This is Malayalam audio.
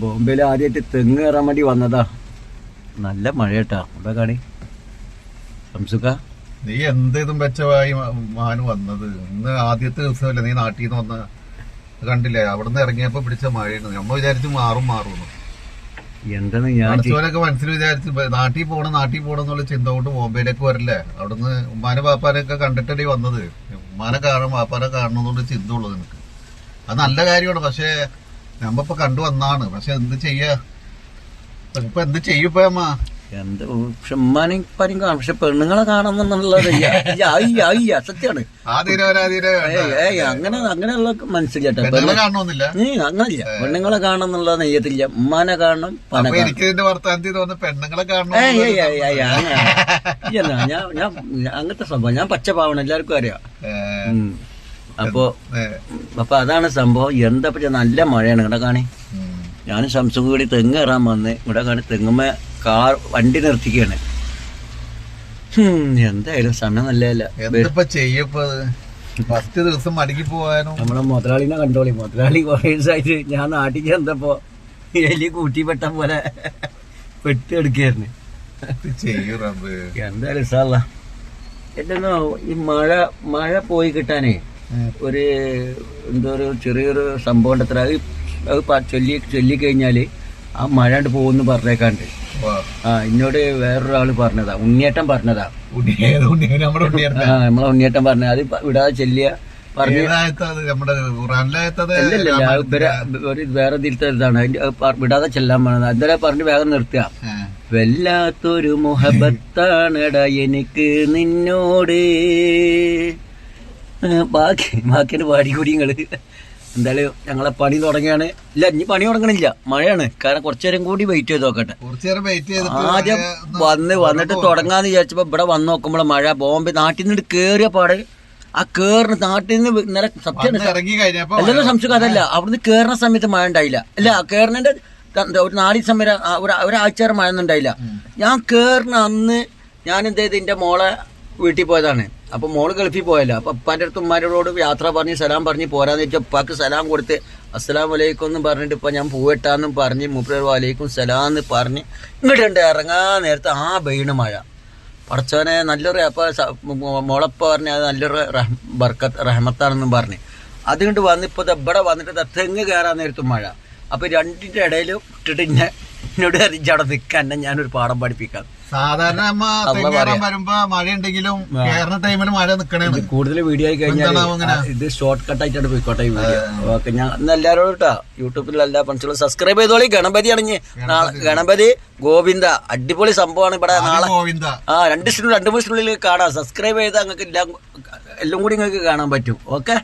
ബോംബെയിൽ ആദ്യമായിട്ട് തെങ്ങ് കയറാൻ വേണ്ടി വന്നതാ. നല്ല മഴ കേട്ടാ എന്താ കാണി? സംസുക്ക നീ എന്ത് ഇതും വെച്ചവായി മാനു വന്നത്? ഇന്ന് ആദ്യത്തെ ദിവസമല്ലേ നീ നാട്ടിൽ നിന്ന് വന്ന കണ്ടില്ലേ? അവിടുന്ന് ഇറങ്ങിയപ്പോ പിടിച്ച മഴയാണ് നമ്മ വിചാരിച്ചു മാറും മാറും എന്താണ് ഞാൻ അടുത്തവരൊക്കെ മനസ്സിൽ വിചാരിച്ചു "ബ- നാട്ടിൽ പോകണം നാട്ടിൽ പോകണം എന്നുള്ള ചിന്ത കൊണ്ട് ബോംബെയിലേക്ക് വരില്ലേ? അവിടുന്ന് ഉമ്മാനെ പാപ്പാനൊക്കെ കണ്ടിട്ടേ ഈ വന്നത്? ഉമ്മാനെ കാണണം പാപ്പാനെ കാണണം എന്നുള്ള ചിന്ത ഉള്ളത് നിനക്ക്. അത് നല്ല കാര്യമാണ്. പക്ഷേ നമ്മ കണ്ടു വന്നാണ്. പക്ഷെ എന്ത് ചെയ്യാ? ഇപ്പൊ എന്ത് ചെയ്യൂപ്പ അമ്മ? എന്ത് പക്ഷെ ഉമ്മാനെയും കാണും. പക്ഷെ പെണ്ണുങ്ങളെ കാണുന്നുള്ളത് സത്യാണ് ഏയ് അങ്ങനെ അങ്ങനെയുള്ള മനസ്സിലാട്ടെ അങ്ങനില്ല പെണ്ണുങ്ങളെ കാണുന്നുള്ള നെയ്യത്തില്ല. ഉമ്മാനെ കാണണം പന ഞാൻ ഞാൻ ഞാൻ അങ്ങനത്തെ സംഭവം. ഞാൻ പച്ച പാവണം എല്ലാവർക്കും അറിയാം. അപ്പോ അപ്പൊ അതാണ് സംഭവം. എന്താ പറ്റിയ? നല്ല മഴയാണ്. ഇവിടെ കാണി? ഞാൻ സംസുഖം കൂടി തെങ്ങ് കയറാൻ വന്ന്. ഇവിടെ കാണി തെങ്ങുമ്മ കാർ വണ്ടി നിർത്തിക്കാണ്. എന്തായാലും സമയം നല്ലതല്ല. എന്തിപ്പോ ചെയ്യപ്പോ ഫസ്റ്റ് ദിവസം പോവാനും നമ്മളെ മുതലാളിനെ കണ്ടോളി. മുതലാളി കുറേ ദിവസമായിട്ട് ഞാൻ നാട്ടിൽ ചെന്നപ്പോ എലി കൂട്ടിപ്പെട്ട പോലെ പെട്ടെടുക്കായിരുന്നു എടുക്കായിരുന്നു. എന്തായാലും സാറ എന്നോ ഈ മഴ മഴ പോയി കിട്ടാനേ ഒരു എന്തോ ഒരു ചെറിയൊരു സംഭവം ഉണ്ട് അത് അത് ചൊല്ലി ചൊല്ലി കഴിഞ്ഞാൽ ആ മഴ അങ്ങട് പോകുന്നു പറഞ്ഞേക്കാണ്ട്. ആ എന്നോട് വേറൊരാൾ പറഞ്ഞതാ. ഉണ്ണിയേട്ടൻ പറഞ്ഞതാ. നമ്മളെ ഉണ്ണിയേട്ടൻ പറഞ്ഞ. അത് വിടാതെ ചെല്ലിയ പറഞ്ഞു ഒരു വേറെ പ- വിടാതെ ചെല്ലാൻ പറഞ്ഞത്. അതിലെ പറഞ്ഞു വേഗം നിർത്തുക. വല്ലാത്തൊരു മുഹബത്താണട എനിക്ക് നിന്നോട്. ബാക്കി ബാക്കിയുടെ കൂടി നിങ്ങൾ എന്തായാലും ഞങ്ങളെ പണി തുടങ്ങിയാണ് ഇല്ല ഇനി പണി തുടങ്ങണില്ല. മഴയാണ്. കാരണം കുറച്ചു നേരം കൂടി വെയിറ്റ് ചെയ്ത് നോക്കട്ടെ. ആദ്യം വന്ന് വന്നിട്ട് തുടങ്ങാന്ന് വിചാരിച്ചപ്പോ ഇവിടെ വന്ന് നോക്കുമ്പോൾ മഴ ബോംബെ നാട്ടിൽ നിന്ന് കേറിയ പാട് ആ കേറിന് നാട്ടിൽ നിന്ന് ഇന്നലെ സത്യം എല്ലാവരും സംശയം അതല്ല. അവിടുന്ന് കേറുന്ന സമയത്ത് മഴ ഉണ്ടായില്ല. അല്ല കേറിനെ ഒരു നാല് സമയം ഒരാഴ്ച മഴ ഒന്നും ഉണ്ടായില്ല. ഞാൻ കേറിന് അന്ന് ഞാൻ എന്ത് ചെയ്ത് എന്റെ മോളെ വീട്ടിൽ പോയതാണ്. അപ്പൊ മോൾ ഗൾഫിൽ പോയല്ലോ. അപ്പൊ ഉപ്പാന്റെ അടുത്ത് ഉമ്മാരോട് യാത്ര പറഞ്ഞ് സലാം പറഞ്ഞ് പോരാന്ന് വെച്ചാൽ ഉപ്പാക്ക് സലാം കൊടുത്ത് അസ്സലാം വലൈക്കും എന്നും പറഞ്ഞിട്ട് ഇപ്പൊ ഞാൻ പൂവെട്ടാന്നും പറഞ്ഞ് മുപ്പത് വലൈക്കും സലാം എന്ന് പറഞ്ഞ് ഇങ്ങോട്ടുണ്ട് ഇറങ്ങാൻ നേരത്തെ ആ ബെയിണ് മഴ. പടച്ചവനെ നല്ലൊരു അപ്പൊ മോളപ്പ പറഞ്ഞ അത് നല്ലൊരു ബർക്കത്ത് റഹ്മത്താണെന്നും പറഞ്ഞ്. അതുകൊണ്ട് വന്നിപ്പോ ഇവിടെ വന്നിട്ട് തെങ്ങ് കയറാൻ നേരത്തും മഴ. അപ്പൊ രണ്ടിന്റെ ഇടയിൽ ഇട്ടിട്ട് ഇന്നെ എന്നോട് അറിയിച്ചവിടെ നിൽക്കാൻ എന്നെ ഞാനൊരു പാഠം പഠിപ്പിക്കാം. സാധാരണ തെങ്ങേറാൻ വരുമ്പോ മഴ ഉണ്ടെങ്കിലും കേരള ടൈമിൽ മഴ നിക്കണേണ്. കൂടുതൽ വീഡിയോ ആയി കഴിഞ്ഞാൽ ഇത് ഷോർട്ട് കട്ട് ആയിട്ടാണ് പോയിക്കോട്ടെ ഈ വീഡിയോ ഓക്കെ ഞാൻ ഇന്ന് എല്ലാവരോടും കേട്ടോ യൂട്യൂബിൽ എല്ലാ ഫ്രണ്ട്സുകളും സബ്സ്ക്രൈബ് ചെയ്തോളി. ഗണപതി അണിഞ്ഞ് ഗണപതി. ഗോവിന്ദ അടിപൊളി സംഭവമാണ് ഇവിടെ. നാളെ ഗോവിന്ദ. ആ രണ്ട് രണ്ടു രണ്ട് മൂന്ന് കാണാം. സബ്സ്ക്രൈബ് ചെയ്താൽ നിങ്ങൾക്ക് എല്ലാം എല്ലാം കൂടി നിങ്ങൾക്ക് കാണാൻ പറ്റും. ഓക്കെ?